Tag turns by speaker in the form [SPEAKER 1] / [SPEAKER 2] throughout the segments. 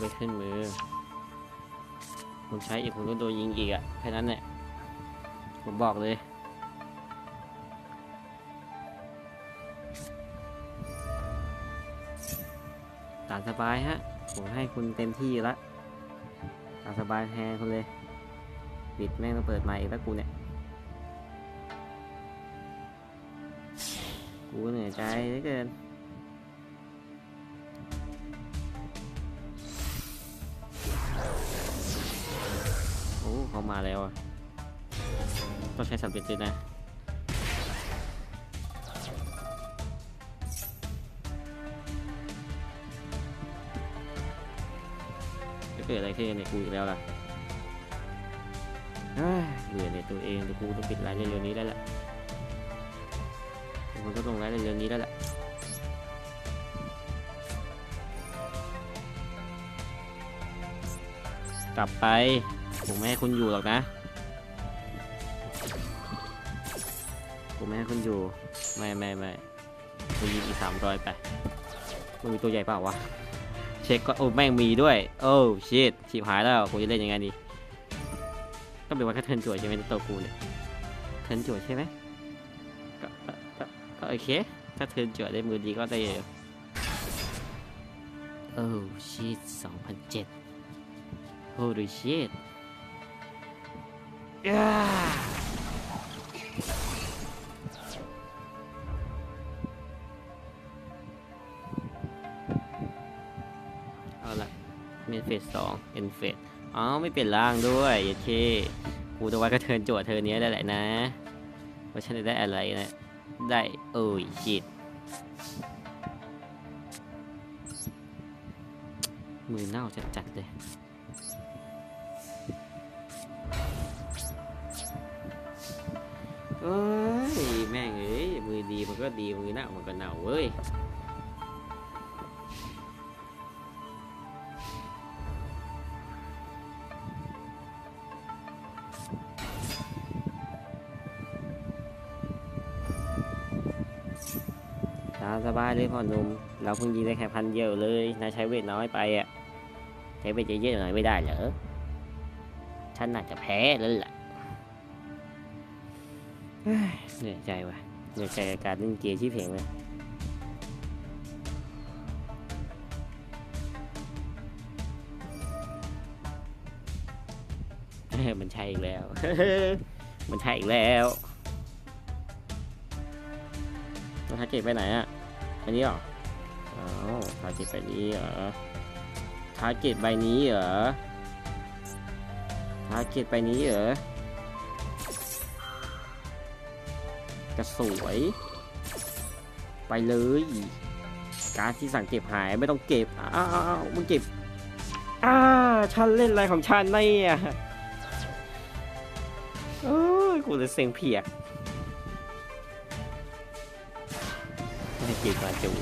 [SPEAKER 1] ไปขึ้นมือคุณใช้อีกคุณก็โดนยิงอีกอะแค่นั้นแหละ ผมบอกเลย ตามสบายฮะ ผมให้คุณเต็มที่ละตามสบายแทนคุณเลย ปิดแม่งต้องเปิดใหม่อีกแล้วกูเนี่ย กูเหนื่อยใจเหลือเกิน มาแล้วอะต้องใช้สำเร็จเลยนะจะเกิดอะไรขึ้นในกูอีกแล้วล่ะเฮ้ยเบื่อในตัวเองแต่กูต้องปิดไลน์เร็วๆนี้ได้ละมันก็ต้องไลน์เร็วๆนี้ได้ละกลับไป ผมไม่ให้คุณอยู่หรอกนะ ผมไม่ให้คุณอยู่ ไม่ไม่ไม่คุณยิงอีกสามร้อยไปมันมีตัวใหญ่เปล่าวะ เช็คก็โอ้แม่งมีด้วย โอ้ชิตชิบหายแล้วกูจะเล่นยังไงดีก็เป็นว่าแค่เทิร์นจั่วใช่ไหมตัวกูเนี่ยเทิร์นจั่วใช่ไหมก็ก็ก็โอเค ถ้าเทิร์นจั่วได้มือดีก็ได้อยู่โอ้ชิตสองพันเจ็ด Holy shit เอาละเมนเฟสสองเอ็นเฟสอ๋อไม่เปลี่ยนร่างด้วยโอเคกูจะว่าก็เทินโจทย์เธอเนี้ยได้แหละนะ ว่าฉันจะได้อะไรนะ ได้โอ้ยจิตมือเน่าจัดๆเลย เอ้ยแม่งเอ้ยมือดีมันก็ดีมือเน่ามันก็เน่าเว้ยตามสบายเลยพ่อหนุ่มเราเพิ่งยิงได้แค่พันเดียวเลยนายใช้เวทน้อยไปอะใช้เวทเยอะๆหน่อยไม่ได้เหรอฉันน่าจะแพ้แล้วล่ะ เหนื่อยใจว่ะเหนื่อยใจกับการเล่นเกมที่เพลงเลยมันใช่อีกแล้ว มันใช่อีกแล้วแล้วทาเก็ตไปไหนอะ อันนี้เหรออ้าวทาเก็ตใบนี้เหรอทาเก็ตใบนี้เหรอทาเก็ตใบนี้เหรอ กระสวย ไปเลย การที่สั่งเก็บหายไม่ต้องเก็บ อ้าวมึงเก็บ อ้าฉันเล่นอะไรของฉันเนี่ยเอ้ยกูเลยเซ็งเพียกไม่เก็บบรรจุ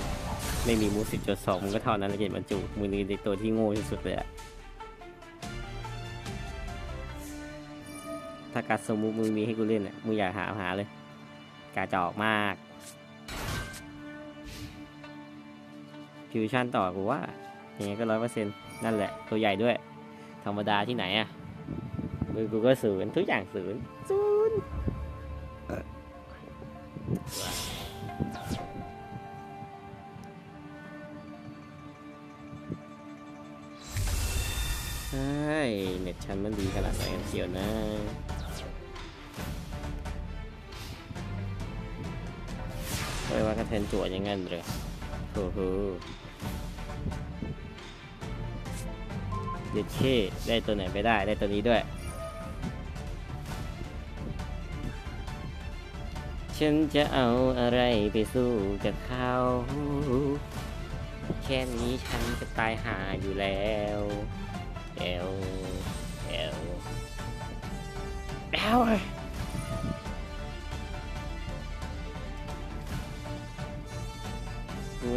[SPEAKER 1] ไม่มีมูสิบจุดสองมึงก็เท่านั้นแล้วเก็บบรรจุมือนี้ในตัวที่โง่ที่สุดเลยอะถ้าการสมมุติมึงมีให้กูเล่นอะมึงอยากหาหาเลย กาจอกมากฟิวชั่นต่อกูว่าอย่างงี้ก็ร้อยเปอร์เซ็นต์นั่นแหละ ตัวใหญ่ด้วย ธรรมดาที่ไหนอะมือกูก็ศูนย์ทุกอย่างศูนย์ศูนย์เฮ้ยเน็ตฉันมันดีขนาดไหนกันเชียวนะ เรียว่ากระเทนจั่วอยังงั้นเลยโอ้โหเด็ดเข้ได้ตัวไหนไม่ได้ ได้ตัวนี้ด้วย ฉันจะเอาอะไรไปสู้กับเขา แค่นี้ฉันก็ตายหาอยู่แล้วเอลเอลแล้ว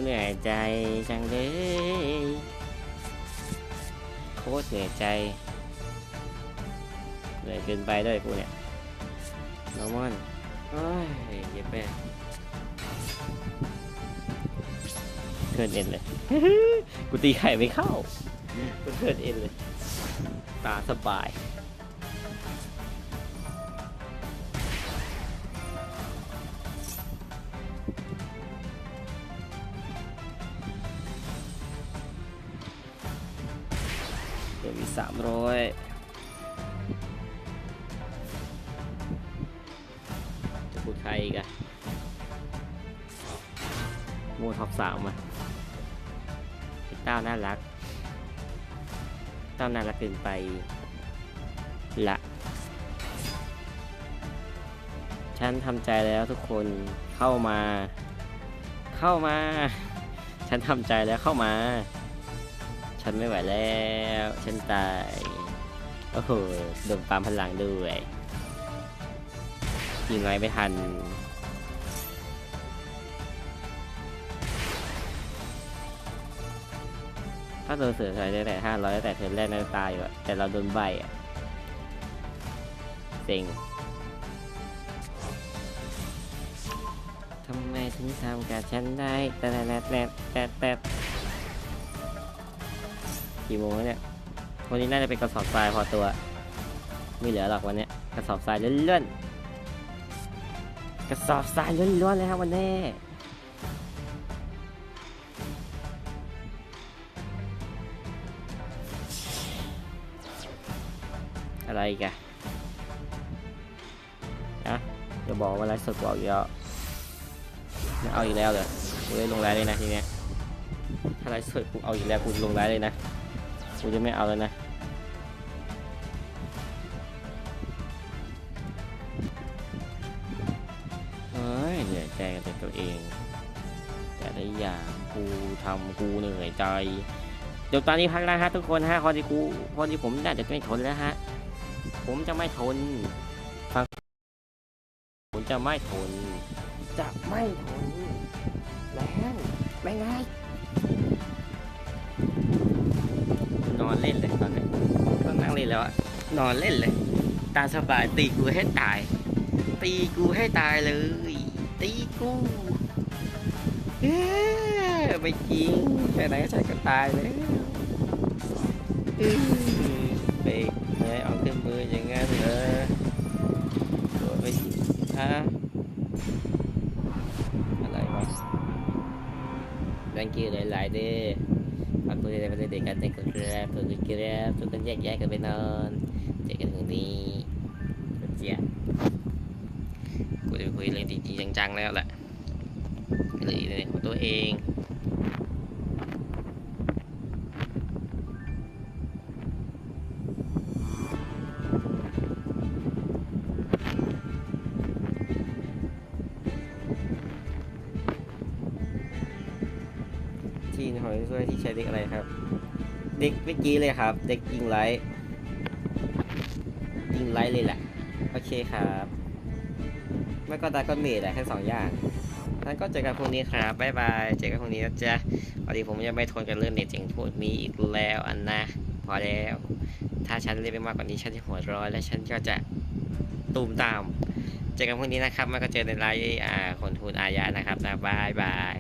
[SPEAKER 1] เหนื่อยใจจังเลยโคตรเหนื่อยใจเหนื่อยเกินไปด้วยกูเนี่ยนอร์มอนโอ้ยเย็บแม่เกินเอ็นเลย กูตีไข่ไม่เข้าเพื่อนเอ็นเลย ตาสบาย สามร้อยจะพูดใครกอะโมท็อปสามอะไอ้เต้าน่ารัก เต้าน่ารักเกินไปละฉันทำใจแล้วทุกคนเข้ามา เข้ามา ฉันทำใจแล้วเข้ามา ฉันไม่ไหวแล้ว ฉันตาย โอ้โหโดนปามพลังด้วยยิงไว้ไม่ทัน ถ้าโดนเสือถอยได้แต่ห้าร้อยแต่เทินแรกน่าจะตายอยู่แต่เราโดนใบอะเซ็งทำไมถึงทำกับฉันได้แต่แต่แต่แต่แต่ กี่โมงแล้วเนี่ยวันนี้น่าจะเป็นกระสอบทรายพอตัวไม่เหลือหรอกวันเนี้ยกระสอบทรายเลื่อนๆกระสอบทรายล้วนๆเลยครับวันนี้อะไรกันอะเดี๋ยวบอกว่าไลฟ์สดกูเอาอีกแล้วไม่เอาอีกแล้วเหรอกูได้ลงไลฟ์เลยนะทีเนี้ยถ้าไลฟ์สดกูเอาอีกแล้วกูลงไลฟ์เลยนะ กูจะไม่เอาแล้วนะเฮ้ยเหนื่อยใจกับตัวเอง แต่ละอย่างกูทำกูเหนื่อยใจเดี๋ยวตอนนี้พักแล้วฮะทุกคนฮะพอที่กูพอที่ผมน่าจะไม่ทนแล้วฮะผมจะไม่ทนฟังผมจะไม่ทนจะไม่ทนแล้วไม่ไง นอนเล่นเลยตอนนี้ต้องนั่งเล่นแล้วอะนอนเล่นเลย ตาสบายตีกูให้ตาย ตีกูให้ตายเลย ตีกูเอ้ยไม่จริงแค่ไหนก็ใช่ก็ตายแล้วอื้อเบรกเลยเอาขึ้นมืออย่างงั้นเหรอโดนไปอีกฮะอะไรวะ thank you หลายๆเด้ากตัวเด็กๆเด็กกันเด็กกันครับตัวเด็กครับทุกคนแยกย้ายกันไปนอนเจอกันตรงนี้เจียกูจะคุยเรื่องจริงๆจังๆแล้วแหละหรือเรื่องของตัวเอง ที่หอยช่วยที่ใช้เด็กอะไรครับ เด็กเมื่อกี้เลยครับ เด็กยิงไลท์ยิงไลท์เลยแหละ โอเคครับไม่ก็ดาก็เมดแหละแค่สองอย่างนั้นก็เจอกันพรุ่งนี้ครับบ๊ายบายเจอกันพรุ่งนี้นะจ๊ะพอดีผมยังไม่ทนกับเรื่องเน็ตเจ๋งพวกนี้อีกแล้วอันนะ พอแล้ว ถ้าฉันเล่นไปมากกว่านี้ฉันจะหัวร้อนและฉันก็จะตูมตาม เจอกันพรุ่งนี้นะครับมันก็เจอในไลฟ์อ่าคนทูนอายะนะครับนะบายบาย